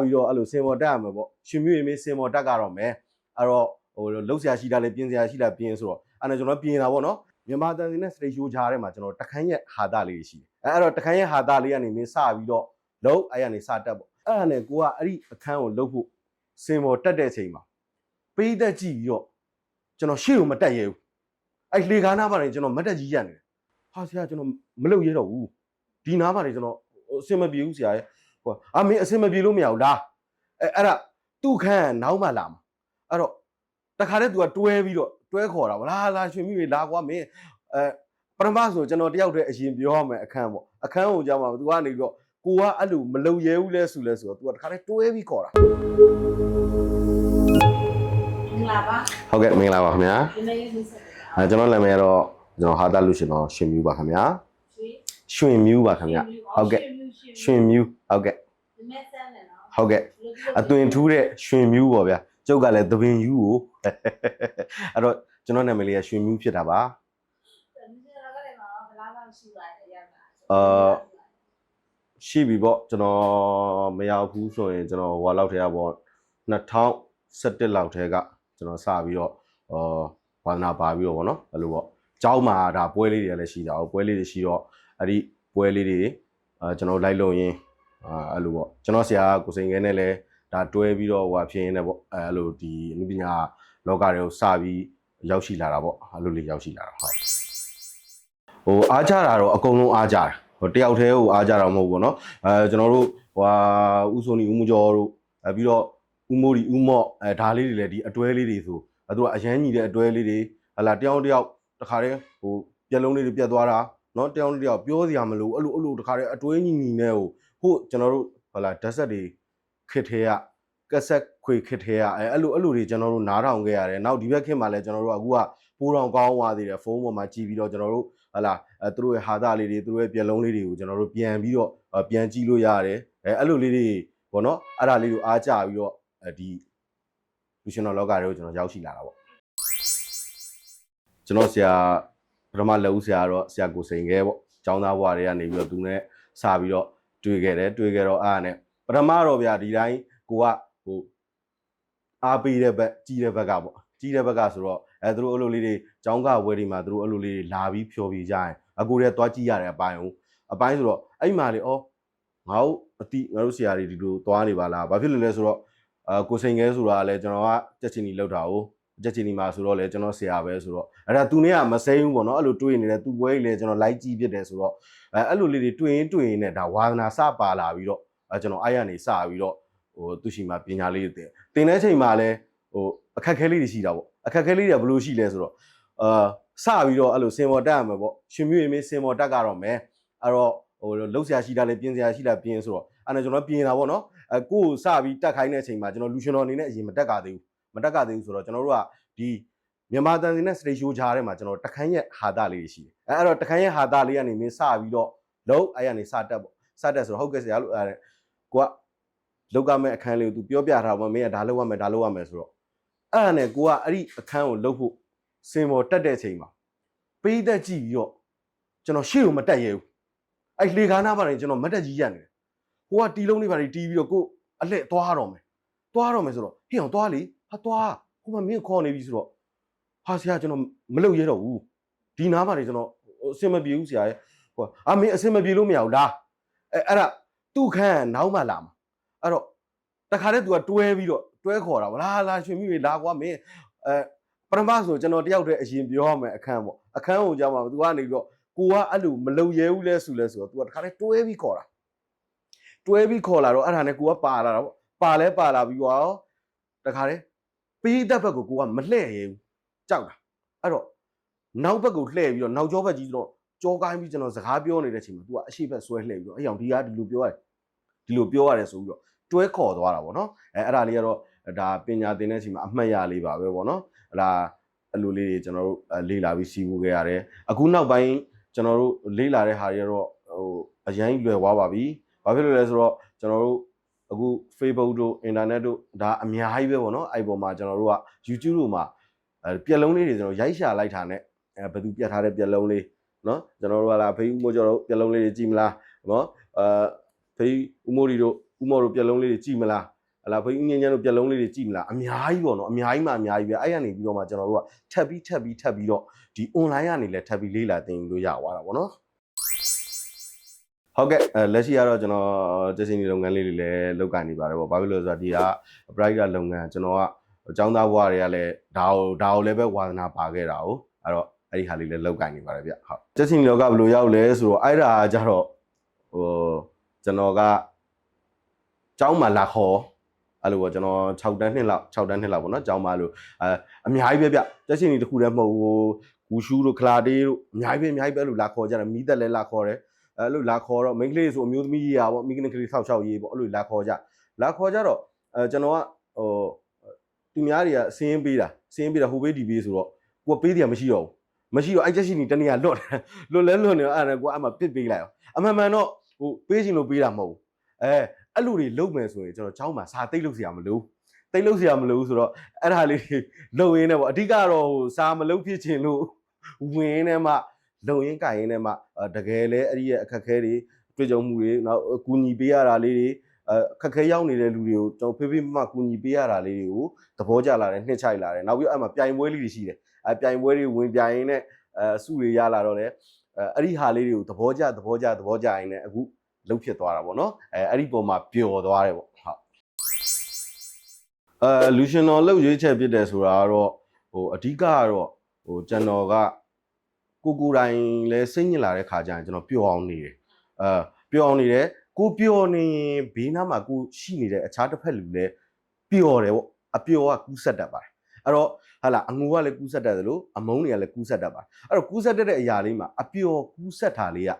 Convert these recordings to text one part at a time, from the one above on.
ပြီးတော့အဲ့လိုစင်မော်တက်ရမှာပေါ့ရှင်မြွေမင်းစင်မော်တက်ကတော့မယ်အဲ့တော့ဟိုလှုပ်ရှားရှိတာလည်းပြင်စရာရှိတာပြင်ဆိုတော့အဲ့ဒါကျွန်တော်ပြင်တာပေါ့နော်မြန်မာတန်စင်နဲ့စတေရှိုးကြားထဲမှာကျွန်တော်တခန်းရဲ့ဟာတာလေးရှိတယ်အဲ့အဲ့တော့တခန်းရဲ့ဟာတာလေးကနေမင်းစပြီးတော့လုံးအဲ့ကနေစတက်ပေါ့အဲ့ဒါနဲ့ကိုကအဲ့ဒီအခန်းကိုလှုပ်ဖို့စင်မော်တက်တဲ့ချိန်မှာပေးသက်ကြည့်ပြီးတော့ကျွန်တော်ရှေ့ကိုမတက်ရဲဘူးအဲ့လေကားနာမှာနေကျွန်တော်မတက်ကြီးရနေတယ်ဟာဆရာကျွန်တော်မလုပ်ရဲတော့ဘူးဒီနားမှာနေကျွန်တော်အဆင်မပြေဘူးဆရာရဲ့ ဟိုအာမင်းအဆင်မပြေလို့မရဘူးလားအဲအဲ့ဒါသူ့ခန်းကနောက်မှလာမှာအဲ့တော့တခါတည်း तू ကတွဲပြီးတော့တွဲခေါ်တာဗလားလာရွှေမိတွေလာကွာမင်းအဲပရမဆိုကျွန်တော်တယောက်တည်းအရင်ပြောရမယ်အခန်းပေါ့အခန်းကိုကြောက်မှာ तू ကနေပြီးတော့ကိုကအဲ့လိုမလုံရဲဘူးလဲဆိုလဲဆိုတော့ तू ကတခါတည်းတွဲပြီးခေါ်တာ မင်္ဂလာပါ ဟုတ်ကဲ့မင်္ဂလာပါခင်ဗျာ ဒီနေ့ရေးဆက်တယ် အဲကျွန်တော်နာမည်ကတော့ကျွန်တော်ဟာတာလူရှင်တော်ရှင်မြူပါခင်ဗျာ ရွှေ ရွှင်မြူပါခင်ဗျာဟုတ်ကဲ့ရွှင်မြူဟုတ်ကဲ့ ဒီမဲ့ဆန်းတယ်နော် ဟုတ်ကဲ့အသွင်ထူးတဲ့ရွှင်မြူးပေါ့ဗျာကျုပ်ကလည်းသပင်ယူကိုအဲ့တော့ကျွန်တော်နာမည်လေးကရွှင်မြူးဖြစ်တာပါဒီနေ့ကလည်းမှာဘလားလောက်ရှိပါတယ်ရောက်တာအာရှိပြီပေါ့ကျွန်တော်မရောက်ဘူးဆိုရင်ကျွန်တော်ဟိုလောက်ထဲကပေါ့2017လောက်ထဲကကျွန်တော်စပြီးတော့အာဘာနာပါပြီးတော့ဗောနော်အဲ့လိုပေါ့ကျောင်းမှာဒါပွဲလေးတွေလည်းရှိတာ哦ပွဲလေးတွေရှိတော့အဲ့ဒီပွဲလေးတွေအာကျွန်တော်လိုက်လို့ရင် အာအဲ့လိုပေါ့ကျွန်တော်ဆရာကိုစိန်ခဲနဲ့လည်းဒါတွဲပြီးတော့ဟိုအဖြစ်ရင်းနဲ့ပေါ့အဲအဲ့လိုဒီအနုပညာလောကတွေကိုစပြီးရောက်ရှိလာတာပေါ့အဲ့လိုလေးရောက်ရှိလာတာဟုတ် ဟိုအားကြတာတော့အကုန်လုံးအားကြတယ်ဟိုတယောက်တည်းဟိုအားကြတာမဟုတ်ဘူးเนาะအဲကျွန်တော်တို့ဟိုဟာဥဆိုနီဥမကျော်တို့အဲပြီးတော့ဥမိုးဒီဥမော့အဲဒါလေးတွေလည်းဒီအတွဲလေးတွေဆိုအဲသူကအရန်ညီတဲ့အတွဲလေးတွေဟလာတယောက်တယောက်တခါတည်းဟိုပြက်လုံးလေးတွေပြက်သွားတာเนาะတယောက်တယောက်ပြောစရာမလိုအဲ့လိုအဲ့လိုတခါတည်းအတွဲညီညီနဲ့ဟို ဟိုကျွန်တော်တို့ဟလာဓာတ်ဆက်တွေခစ်သေးရကက်ဆက်ခွေခစ်သေးရအဲအဲ့လိုအဲ့လိုတွေကျွန်တော်တို့နားထောင်ခဲ့ရတယ်နောက်ဒီဘက်ခင်မှာလည်းကျွန်တော်တို့အခုကပိုးတော်ကောင်းသွားသေးတယ်ဖုန်းပေါ်မှာကြည့်ပြီးတော့ကျွန်တော်တို့ဟလာအဲသူတို့ရဲ့ဟာတာလေးတွေသူတို့ရဲ့ပြက်လုံးလေးတွေကိုကျွန်တော်တို့ပြန်ပြီးတော့အဲပြန်ကြည့်လို့ရတယ်အဲအဲ့လိုလေးတွေပေါ့နော်အဲ့ဒါလေးကိုအားကြပြီးတော့အဲဒီလူရှင်တော်လောကတွေကိုကျွန်တော်ရောက်ရှိလာတာပေါ့ကျွန်တော်ဆရာပထမလက်ဦးဆရာတော့ဆရာကိုစိန်ခဲပေါ့ကျောင်းသားဘွားတွေကနေပြီးတော့သူနဲ့စပြီးတော့ တွေ့ခဲ့တယ်တွေ့ခဲ့တော့အားနဲ့ပထမတော့ဗျာဒီတိုင်းကိုကဟိုအားပေးတဲ့ဘက်ကြီးတဲ့ဘက်ကပေါ့ကြီးတဲ့ဘက်ကဆိုတော့အဲသူတို့အဲ့လိုလေးတွေကျောင်းကဝဲဒီမှာသူတို့အဲ့လိုလေးတွေလာပြီးဖြော်ပြကြရင်အကိုတွေကသွားကြည့်ရတဲ့အပိုင်းဟုတ်အပိုင်းဆိုတော့အဲ့မှာလေဩငါတို့အတိငါတို့ဆရာတွေဒီလိုသွားနေပါလားဘာဖြစ်လို့လဲဆိုတော့အာကိုစိန်ခဲဆိုတာကလည်းကျွန်တော်ကတက်ချင်နီလောက်တာ ကိုတက်ချင်နီမှာဆိုတော့လေကျွန်တော်ဆရာပဲဆိုတော့အဲ့ဒါသူနဲ့ကမစိမ့်ဘူးပေါ့နော်အဲ့လိုတွေးနေတယ်သူပွဲကြီးလေကျွန်တော်လိုက်ကြည့်ဖြစ်တယ်ဆိုတော့အဲအဲ့လိုလေးတွေတွေးရင်တွေးရင်နဲ့ဒါဝါသနာစပါလာပြီးတော့အဲကျွန်တော်အဲ့ရနေစပြီးတော့ဟိုသူရှိမှပညာလေးတွေတင်တင်တဲ့ချိန်မှာလည်းဟိုအခက်ခဲလေးတွေရှိတာပေါ့အခက်ခဲလေးတွေကဘယ်လိုရှိလဲဆိုတော့အာစပြီးတော့အဲ့လိုစင်မော်တက်ရမှာပေါ့ရှင်မြွေမင်းစင်မော်တက်ကတော့မယ်အဲ့တော့ဟိုလှုပ်ရှားရှိတာလေပြင်စရာရှိတာပြင်ဆိုတော့အဲ့ဒါကျွန်တော်ပြင်တာပေါ့နော်အဲကိုကိုစပြီးတက်ခိုင်းတဲ့အချိန်မှာကျွန်တော်လူရှင်တော်အနေနဲ့အရင်မတက်ကသေးဘူး မတက်ကသေးဘူးဆိုတော့ကျွန်တော်တို့ကဒီမြန်မာတန်စင်နဲ့စတေရှိုးကြားထဲမှာကျွန်တော်တခန်းရဲ့ဟာတာလေးရှိတယ်အဲအဲ့တော့တခန်းရဲ့ဟာတာလေးကနေမင်းစပြီးတော့လုံးအဲ့ကနေစတက်ပေါ့စတက်ဆိုတော့ဟုတ်ကဲ့ဆရာလို့အဲ့ကိုကလောက်ကမဲ့အခန်းလေးကို तू ပြောပြထားပါမင်းကဒါလောက်ရမယ်ဒါလောက်ရမယ်ဆိုတော့အဲ့ဒါနဲ့ကိုကအဲ့ဒီအခန်းကိုလှုပ်ဖို့စင်ပေါ်တက်တဲ့အချိန်မှာပေးသက်ကြည့်ပြီးတော့ကျွန်တော်ရှေ့ကိုမတက်ရဲဘူးအဲ့လေကားနာမှာနေကျွန်တော်မတက်ကြီးရနေတယ်ကိုကတီးလုံးလေးပါတီးပြီးတော့ကိုအလှဲ့သွားတော့မယ်သွားတော့မယ်ဆိုတော့ဟင်းအောင်သွားလေ ဟာသွားဟိုမှာမင်းခေါ်နေပြီဆိုတော့ဟာဆရာကျွန်တော်မလုပ်ရဲတော့ဘူးဒီနားမှာနေကျွန်တော်အဆင်မပြေဘူးဆရာရဲ့ဟိုအာမင်းအဆင်မပြေလို့မရဘူးလားအဲအဲ့ဒါသူ့ခန်းကနောက်မှလာမှာအဲ့တော့တခါတည်း तू ကတွဲပြီးတော့တွဲခေါ်တာဗလားလာရွှေမိတွေလာကွာမင်းအဲပရမဆိုကျွန်တော်တယောက်တည်းအရင်ပြောရမယ်အခန်းပေါ့အခန်းကိုကြောက်မှာ तू ကနေပြီးတော့ကိုကအဲ့လိုမလုံရဲဘူးလဲဆိုလဲဆိုတော့ तू ကတခါတည်းတွဲပြီးခေါ်တာတွဲပြီးခေါ်လာတော့အဲ့ဒါနဲ့ကိုကပါလာတာပေါ့ပါလဲပါလာပြီးတော့တခါတည်း ပေးတဲ့ဘက်ကိုကိုကမလှဲ့ရဲဘူးကြောက်တာအဲ့တော့နောက်ဘက်ကိုလှဲ့ပြီးတော့နောက်ကျောဘက်ကြီးတော့ကြောကိုင်းပြီးကျွန်တော်စကားပြောနေတဲ့အချိန်မှာ तू ကအရှိဘက်ဆွဲလှဲ့ပြီးတော့အဲ့အောင်ဒီကဒီလိုပြောရတယ်ဒီလိုပြောရတယ်ဆိုပြီးတော့တွဲခေါ်သွားတာပေါ့နော်အဲအဲ့ဒါလေးကတော့ဒါပညာသင်တဲ့အချိန်မှာအမှတ်ရလေးပါပဲပေါ့နော်ဟလာအဲ့လိုလေးတွေကျွန်တော်တို့လေ့လာပြီးစီးပူခဲ့ရတယ်အခုနောက်ပိုင်းကျွန်တော်တို့လေ့လာတဲ့ဟာတွေကတော့ဟိုအရင်လွယ်သွားပါပြီဘာဖြစ်လို့လဲဆိုတော့ကျွန်တော်တို့ အခု Facebook တို့ internet တို့ဒါအများကြီးပဲပေါ့နော်အဲ့ပေါ်မှာကျွန်တော်တို့က YouTube တို့မှာအဲပြက်လုံးလေးတွေကျွန်တော်ရိုက်ရှာလိုက်တာနဲ့အဲဘယ်သူပြတ်ထားတဲ့ပြက်လုံးလေးနော်ကျွန်တော်တို့ကလာဖေးဦးမိုးကျော်တို့ပြက်လုံးလေးတွေကြည့်မလားနော်အဲဖေးဦးမိုးဒီတို့ဥမော်တို့ပြက်လုံးလေးတွေကြည်မလားဟလာဘိန်းဦးငင်းချမ်းတို့ပြက်လုံးလေးတွေကြည်မလားအများကြီးပေါ့နော်အများကြီးမှအများကြီးပဲအဲ့ရနေပြီးတော့မှကျွန်တော်တို့ကထပ်ပြီးထပ်ပြီးထပ်ပြီးတော့ဒီ online ကနေလည်းထပ်ပြီးလေ့လာသင်ယူလို့ရသွားတာပေါ့နော် ဟုတ်ကဲ့အဲလက်ရှိကတော့ကျွန်တော်ကျစင်ဒီလုပ်ငန်းလေးတွေလည်းလုပ်ကိုင်နေပါတယ်ပေါ့ဘာဖြစ်လို့လဲဆိုတော့ဒီက private လုပ်ငန်းကျွန်တော်ကအကြောင်းသားဘဝတွေကလည်းဒါကိုဒါကိုလည်းပဲဝါသနာပါခဲ့တာ哦အဲ့တော့အဲ့ဒီဟာလေးလည်းလုပ်ကိုင်နေပါတယ်ဗျဟုတ်ကျစင်ဒီလောကဘယ်လိုရောက်လဲဆိုတော့အဲ့ဒါကကြတော့ဟိုကျွန်တော်ကကျောင်းမှာလာခေါ်အဲ့လိုပေါ့ကျွန်တော်6တန်းနှစ်လောက်6တန်းနှစ်လောက်ပေါ့နော်ကျောင်းမှာလို့အဲအများကြီးပဲဗျကျစင်ဒီတစ်ခုတည်းမဟုတ်ဟိုဂူရှူးတို့ခလာတေးတို့အများကြီးပဲအများကြီးပဲအဲ့လိုလာခေါ်ကြတယ်မီးသက်လည်းလာခေါ်တယ် အဲ့လိုလာခေါ်တော့မိန်းကလေးဆိုအမျိုးသမီးကြီးရာပေါ့မိန်းကလေးကလေးဆောက်ရှောက်ရေးပေါ့အဲ့လိုလာခေါ်ကြလာခေါ်ကြတော့အဲကျွန်တော်ကဟိုသူများတွေကစင်းပေးတာစင်းပေးတာဟိုဘေးဒီဘေးဆိုတော့ကိုကပေးတယ်မရှိတော့ဘူးမရှိတော့အဲ့ချက်ရှိနေတနေ့ကလွတ်တယ်လွတ်လဲလွတ်နေတော့အဲ့ဒါကိုအမှပစ်ပေးလိုက်အောင်အမှန်မှန်တော့ဟိုပေးချင်လို့ပေးတာမဟုတ်ဘူးအဲအဲ့လိုတွေလုပ်မယ်ဆိုရင်ကျွန်တော်เจ้าမှာစာတိတ်လုပ်เสียမလို့တိတ်လုပ်เสียမလို့ဆိုတော့အဲ့ဒါလေးတွေလုပ်ရင်းနဲ့ပေါ့အဓိကတော့ဟိုစာမလုပ်ဖြစ်ချင်လို့ဝင်ရင်းနဲ့မှ လုံရင်းကြိုင်ရင်းနဲ့မှအဲတကယ်လဲအဲ့ဒီရဲ့အခက်အခဲတွေတွေ့ကြုံမှုတွေနောက်အကူညီပေးရတာလေးတွေအဲအခက်အခဲရောက်နေတဲ့လူတွေကိုကျွန်တော်ဖေးဖေးမမကူညီပေးရတာလေးတွေကိုသဘောကျလာတယ်နှစ်ချိုက်လာတယ်နောက်ပြီးအဲ့မှာပြိုင်ပွဲလေးတွေရှိတယ်အဲပြိုင်ပွဲတွေဝင်ပြိုင်ရင်းနဲ့အဲအစုတွေရလာတော့လေအဲအဲ့ဒီဟာလေးတွေကိုသဘောကျသဘောကျသဘောကျရင်းနဲ့အခုလှုပ်ဖြစ်သွားတာပေါ့နော်အဲအဲ့ဒီပုံမှာပျော်သွားတယ်ပေါ့ဟုတ်အဲလူရှင်တော်လှုပ်ရွေးချက်ဖြစ်တယ်ဆိုတာကတော့ဟိုအဓိကကတော့ဟိုကျွန်တော်က ကိုကိုယ်တိုင်လဲစိတ်ညစ်လာတဲ့ခါကျရင်ကျွန်တော်ပျော်အောင်နေတယ်အဲပျော်အောင်နေတယ်ကိုပျော်နေရင်ဘေးနားမှာကိုရှိနေတဲ့အခြားတစ်ဖက်လူလဲပျော်တယ်ပေါ့အပျော်ကကူးဆက်တတ်ပါတယ်အဲ့တော့ဟာလာအငူကလည်းကူးဆက်တတ်တယ်လို့အမုန်းတွေကလည်းကူးဆက်တတ်ပါတယ်အဲ့တော့ကူးဆက်တတ်တဲ့အရာလေးမှာအပျော်ကူးဆက်တာလေးက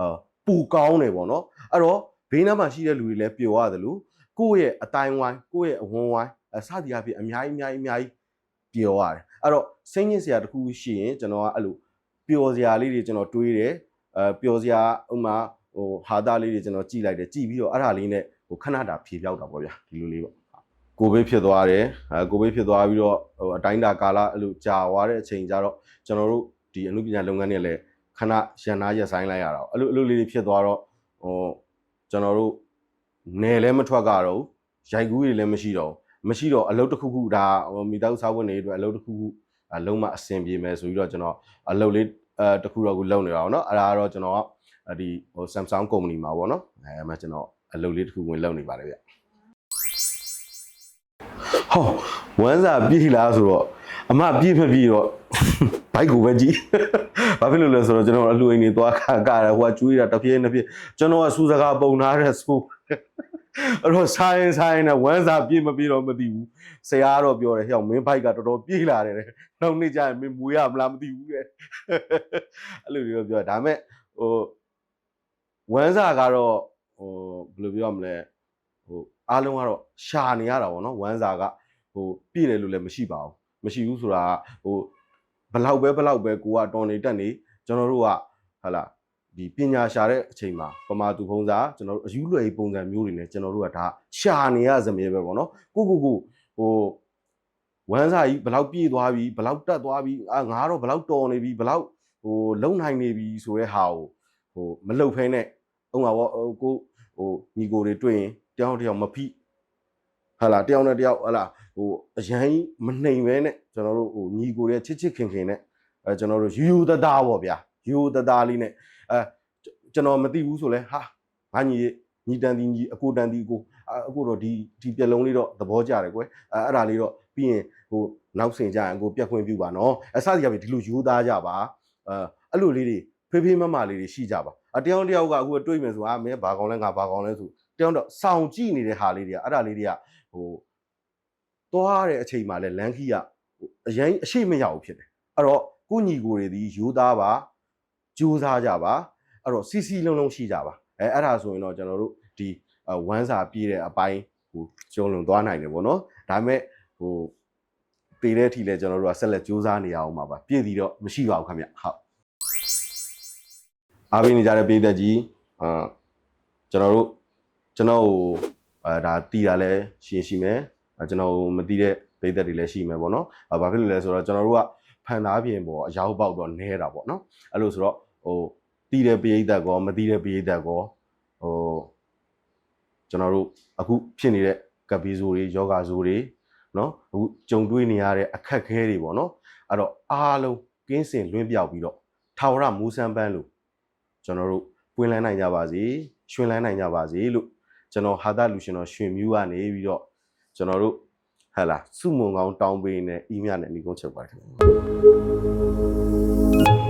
အာပူကောင်းတယ်ပေါ့နော်အဲ့တော့ဘေးနားမှာရှိတဲ့လူတွေလည်းပျော်ရတယ်လို့ကိုယ့်ရဲ့အတိုင်းဝိုင်းကိုယ့်ရဲ့အဝန်းဝိုင်းအစသည်အဖြစ်အများကြီးအများကြီးအများကြီးပျော်ရတယ်အဲ့တော့စိတ်ညစ်စရာတစ်ခုရှိရင်ကျွန်တော်ကအဲ့လို ပျော်စရာလေးတွေကျွန်တော်တွေးတယ်အဲပျော်စရာဥမာဟိုဟာသားလေးတွေကျွန်တော်ကြည်လိုက်တယ်ကြည်ပြီးတော့အဲ့ဒါလေးနဲ့ဟိုခဏတာဖြေပြောက်တာပေါ့ဗျာဒီလိုလေးပေါ့ကိုဗစ်ဖြစ်သွားတယ်အဲကိုဗစ်ဖြစ်သွားပြီးတော့ဟိုအတိုင်းတာကာလအဲ့လိုကြာသွားတဲ့အချိန်ကျတော့ကျွန်တော်တို့ဒီအမှုပညာလုပ်ငန်းတွေလည်းခဏရန်နာရက်ဆိုင်လိုက်ရတာအဲ့လိုအဲ့လိုလေးတွေဖြစ်သွားတော့ဟိုကျွန်တော်တို့နယ်လည်းမထွက်ကြတော့ရိုက်ကူးတွေလည်းမရှိတော့မရှိတော့အလုပ်တစ်ခုခုဒါဟိုမိသားစုစားဝတ်နေအတွက်အလုပ်တစ်ခုခုအ လုံးမအဆင်ပြေမယ်ဆိုပြီးတော့ကျွန်တော်အလုပ်လေးအဲတစ်ခုတော့ကိုလုပ်နေတာပေါ့နော်အဲ့ဒါကတော့ကျွန်တော်ကဒီဟို Samsung company မှာပေါ့နော်အဲမှာကျွန်တော်အလုပ်လေးတစ်ခုဝင်လုပ်နေပါတယ်ဗျဟောဝမ်းစာပြေးလားဆိုတော့အမပြေးမပြေးတော့ဘိုက်ကိုပဲကြည့်ဘာဖြစ်လို့လဲဆိုတော့ကျွန်တော်အလှူအိမ်နေသွားခါကရဟိုကကျွေးတာတစ်ပြေးနှစ်ပြေးကျွန်တော်ကစူစကားပုံနာတဲ့စူ အဲ့တော့ဆိုင်ဆိုင်နဲ့ဝမ်းစာပြေးမပြေးတော့မသိဘူးဆရာကတော့ပြောတယ်ဟဲ့မင်းဘိုက်ကတော်တော်ပြေးလာတယ်တဲ့နောက်နေ့ကျရင်မင်းမွေးရမလားမသိဘူးတဲ့အဲ့လိုမျိုးပြောဒါပေမဲ့ဟိုဝမ်းစာကတော့ဟိုဘယ်လိုပြောရမလဲဟိုအားလုံးကတော့ရှာနေရတာပေါ့နော်ဝမ်းစာကဟိုပြည့်တယ်လို့လည်းမရှိပါဘူးမရှိဘူးဆိုတာဟိုဘလောက်ပဲဘလောက်ပဲကိုကတော်နေတက်နေကျွန်တော်တို့ကဟာလာ ဒီပညာရှာတဲ့အချိန်မှာပမာသူဖုံးစာကျွန်တော်တို့အယူလွယ်ပုံစံမျိုးတွေနဲ့ကျွန်တော်တို့ကဒါရှာနေရစမြဲပဲပေါ့နော်ကိုကိုကိုဟိုဝမ်းစာကြီးဘလောက်ပြည့်သွားပြီဘလောက်တက်သွားပြီအာငါတော့ဘလောက်တော်နေပြီဘလောက်ဟိုလုံနိုင်နေပြီဆိုတဲ့ဟာကိုဟိုမလုံဖဲနဲ့ဥပမာပေါ့ကိုဟိုညီကိုတွေတွေ့ရင်တယောက်တယောက်မဖိဟာလာတယောက်နဲ့တယောက်ဟာလာဟိုအရန်မနှိမ်ပဲနဲ့ကျွန်တော်တို့ဟိုညီကိုတွေချစ်ချစ်ခင်ခင်နဲ့အဲကျွန်တော်တို့ယူယူတသားပေါ့ဗျာယူယူတသားလေးနဲ့ အဲကျွန်တော်မသိဘူးဆိုလဲဟာငါညီညီတန်တီညီအကိုတန်တီကိုအကိုတော့ဒီဒီပြက်လုံးလေးတော့သဘောကျတယ်ကွယ်အဲအဲ့ဒါလေးတော့ပြီးရင်ဟိုနောက်ဆင်ကြရင်ကိုပြက်ခွင့်ပြုပါနော်အစစီကပြီဒီလိုယူသားကြပါအဲအဲ့လိုလေးတွေဖေးဖေးမမလေးတွေရှိကြပါအတယောက်တယောက်ကအခုတွေးမယ်ဆိုအာမင်းဘာကောင်းလဲငါဘာကောင်းလဲဆိုတယောက်တော့စောင့်ကြည့်နေတဲ့ဟာလေးတွေကအဲ့ဒါလေးတွေကဟိုသွားတဲ့အချိန်မှာလဲလန်ခီကဟိုအရင်အရှိမရဘူးဖြစ်တယ်အဲ့တော့ကိုညီကိုတွေဒီယူသားပါ ကြိုးစားကြပါအဲ့တော့စီစီလုံးလုံးရှိကြပါအဲအဲ့ဒါဆိုရင်တော့ကျွန်တော်တို့ဒီဝမ်းစာပြည့်တဲ့အပိုင်းဟိုကျုံလုံသွားနိုင်တယ်ပေါ့နော်ဒါပေမဲ့ဟိုတည်တဲ့အထိလဲကျွန်တော်တို့ကဆက်လက်ကြိုးစားနေရအောင်ပါပါပြည့်ပြီးတော့မရှိပါဘူးခင်ဗျဟုတ်အားပေးနေကြတဲ့ပြည်သက်ကြီးအာကျွန်တော်တို့ကျွန်တော်ဟိုအဲဒါတီးတာလဲရှင်းရှိမယ်ကျွန်တော်မတီးတဲ့ပြည်သက်တွေလည်းရှိမယ်ပေါ့နော်ဘာဖြစ်လို့လဲဆိုတော့ကျွန်တော်တို့ကဖန်သားပြင်ပေါ်အရောက်ပေါက်တော့နဲတာပေါ့နော်အဲ့လိုဆိုတော့ ဟိုတီးတဲ့ပိဋကတ်ကောမတီးတဲ့ပိဋကတ်ကောဟိုကျွန်တော်တို့အခုဖြစ်နေတဲ့ကပ်ဘီဇိုတွေယောဂါဇိုတွေနော်အခုကြုံတွေ့နေရတဲ့အခက်အခဲတွေပေါ့နော်အဲ့တော့အားလုံးကင်းစင်လွင့်ပြောက်ပြီးတော့ထာဝရမူဆန်ပန်းလို့ကျွန်တော်တို့ပွင့်လန်းနိုင်ကြပါစေရွှင်လန်းနိုင်ကြပါစေလို့ကျွန်တော်ဟာတာလူရှင်တော်ရွှင်မြူးကနေပြီးတော့ကျွန်တော်တို့ဟဲ့လားစုမုံကောင်းတောင်းပေးနေအီးမြနဲ့ညီကုန်းချုပ်ပါတယ်ခင်ဗျာ